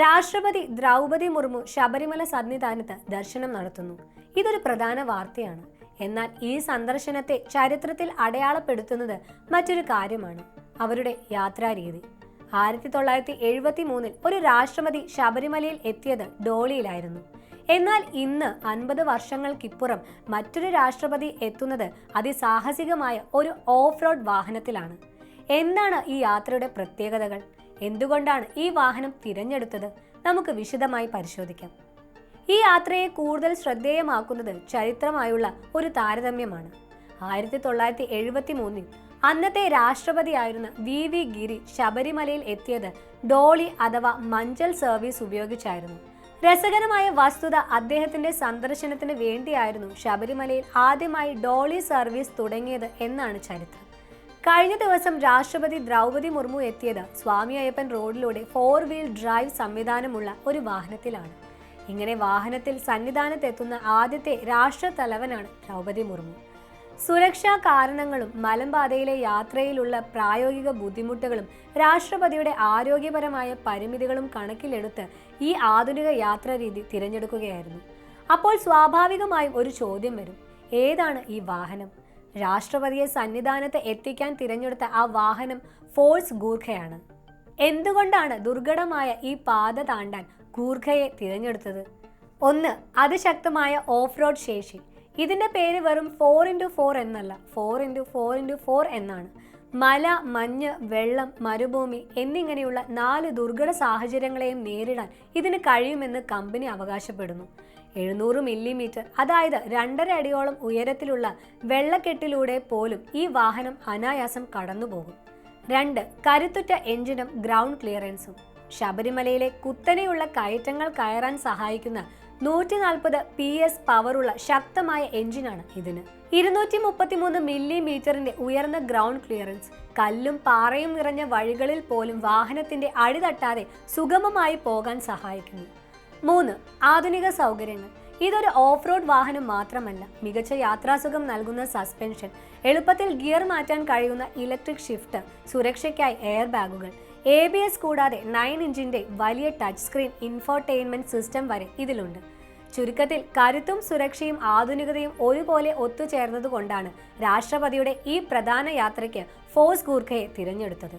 രാഷ്ട്രപതി ദ്രൗപതി മുർമു ശബരിമല സന്നിധാനത്ത് ദർശനം നടത്തുന്നു. ഇതൊരു പ്രധാന വാർത്തയാണ്. എന്നാൽ ഈ സന്ദർശനത്തെ ചരിത്രത്തിൽ അടയാളപ്പെടുത്തുന്നത് മറ്റൊരു കാര്യമാണ്. അവരുടെ യാത്രാരീതി. ആയിരത്തി തൊള്ളായിരത്തി എഴുപത്തി മൂന്നിൽ ഒരു രാഷ്ട്രപതി ശബരിമലയിൽ എത്തിയത് ഡോളിയിലായിരുന്നു. എന്നാൽ ഇന്ന് അൻപത് വർഷങ്ങൾക്കിപ്പുറം മറ്റൊരു രാഷ്ട്രപതി എത്തുന്നത് അതിസാഹസികമായ ഒരു ഓഫ് റോഡ് വാഹനത്തിലാണ്. എന്താണ് ഈ യാത്രയുടെ പ്രത്യേകതകൾ? എന്തുകൊണ്ടാണ് ഈ വാഹനം തിരഞ്ഞെടുത്തത്? നമുക്ക് വിശദമായി പരിശോധിക്കാം. ഈ യാത്രയെ കൂടുതൽ ശ്രദ്ധേയമാക്കുന്നത് ചരിത്രമായുള്ള ഒരു താരതമ്യമാണ്. ആയിരത്തി തൊള്ളായിരത്തി എഴുപത്തി മൂന്നിൽ അന്നത്തെ രാഷ്ട്രപതിയായിരുന്ന വി വി ഗിരി ശബരിമലയിൽ എത്തിയത് ഡോളി അഥവാ മഞ്ചൽ സർവീസ് ഉപയോഗിച്ചായിരുന്നു. രസകരമായ വസ്തുത അദ്ദേഹത്തിന്റെ സന്ദർശനത്തിന് വേണ്ടിയായിരുന്നു ശബരിമലയിൽ ആദ്യമായി ഡോളി സർവീസ് തുടങ്ങിയത് എന്നാണ് ചരിത്രം. കഴിഞ്ഞ ദിവസം രാഷ്ട്രപതി ദ്രൗപതി മുർമു എത്തിയത് സ്വാമി അയ്യപ്പൻ റോഡിലൂടെ ഫോർ വീൽ ഡ്രൈവ് സംവിധാനമുള്ള ഒരു വാഹനത്തിലാണ്. ഇങ്ങനെ വാഹനത്തിൽ സന്നിധാനത്തെത്തുന്ന ആദ്യത്തെ രാഷ്ട്ര തലവനാണ് ദ്രൗപതി മുർമു. സുരക്ഷാ കാരണങ്ങളും മലമ്പാതയിലെ യാത്രയിലുള്ള പ്രായോഗിക ബുദ്ധിമുട്ടുകളും രാഷ്ട്രപതിയുടെ ആരോഗ്യപരമായ പരിമിതികളും കണക്കിലെടുത്ത് ഈ ആധുനിക യാത്രാരീതി തിരഞ്ഞെടുക്കുകയായിരുന്നു. അപ്പോൾ സ്വാഭാവികമായും ഒരു ചോദ്യം വരും. ഏതാണ് ഈ വാഹനം? രാഷ്ട്രപതിയെ സന്നിധാനത്ത് എത്തിക്കാൻ തിരഞ്ഞെടുത്ത ആ വാഹനം ഫോഴ്സ് ഗൂർഖയാണ്. എന്തുകൊണ്ടാണ് ദുർഘടമായ ഈ പാത താണ്ടാൻ ഗൂർഖയെ തിരഞ്ഞെടുത്തത്? ഒന്ന് അതിശക്തമായ ഓഫ് റോഡ് ശേഷി. ഇതിന്റെ പേര് വെറും ഫോർ ഇന്റു ഫോർ എന്നല്ല four into four into four എന്നാണ്. മല മഞ്ഞ് വെള്ളം മരുഭൂമി എന്നിങ്ങനെയുള്ള നാല് ദുർഘട സാഹചര്യങ്ങളെയും നേരിടാൻ ഇതിന് കഴിയുമെന്ന് കമ്പനി അവകാശപ്പെടുന്നു. എഴുന്നൂറ് മില്ലിമീറ്റർ അതായത് രണ്ടര അടിയോളം ഉയരത്തിലുള്ള വെള്ളക്കെട്ടിലൂടെ പോലും ഈ വാഹനം അനായാസം കടന്നുപോകും. രണ്ട് കരുത്തുറ്റ എഞ്ചിനും ഗ്രൗണ്ട് ക്ലിയറൻസും. ശബരിമലയിലെ കുത്തനെയുള്ള കയറ്റങ്ങൾ കയറാൻ സഹായിക്കുന്ന നൂറ്റി നാൽപ്പത് പി എസ് പവറുള്ള ശക്തമായ എഞ്ചിനാണ് ഇതിന്. ഇരുന്നൂറ്റി മുപ്പത്തിമൂന്ന് മില്ലിമീറ്ററിന്റെ ഉയർന്ന ഗ്രൗണ്ട് ക്ലിയറൻസ് കല്ലും പാറയും നിറഞ്ഞ വഴികളിൽ പോലും വാഹനത്തിന്റെ അടിതട്ടാതെ സുഗമമായി പോകാൻ സഹായിക്കുന്നു. മൂന്ന് ആധുനിക സൗകര്യങ്ങൾ. ഇതൊരു ഓഫ് റോഡ് വാഹനം മാത്രമല്ല മികച്ച യാത്രാസുഖം നൽകുന്ന സസ്പെൻഷൻ എളുപ്പത്തിൽ ഗിയർ മാറ്റാൻ കഴിയുന്ന ഇലക്ട്രിക് ഷിഫ്റ്റ് സുരക്ഷയ്ക്കായി എയർ ബാഗുകൾ എ ബി എസ് കൂടാതെ നയൻ ഇഞ്ചിന്റെ വലിയ ടച്ച് സ്ക്രീൻ ഇൻഫോർടൈൻമെന്റ് സിസ്റ്റം വരെ ഇതിലുണ്ട്. ചുരുക്കത്തിൽ കരുത്തും സുരക്ഷയും ആധുനികതയും ഒരുപോലെ ഒത്തുചേർന്നതുകൊണ്ടാണ് രാഷ്ട്രപതിയുടെ ഈ പ്രധാന യാത്രയ്ക്ക് ഫോഴ്സ് ഗൂർഖയെ തിരഞ്ഞെടുത്തത്.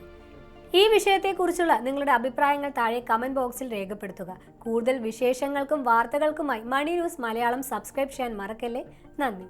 ഈ വിഷയത്തെക്കുറിച്ചുള്ള നിങ്ങളുടെ അഭിപ്രായങ്ങൾ താഴെ കമന്റ് ബോക്സിൽ രേഖപ്പെടുത്തുക. കൂടുതൽ വിശേഷങ്ങൾക്കും വാർത്തകൾക്കുമായി മണി ന്യൂസ് മലയാളം സബ്സ്ക്രൈബ് ചെയ്യാൻ മറക്കല്ലേ? നന്ദി.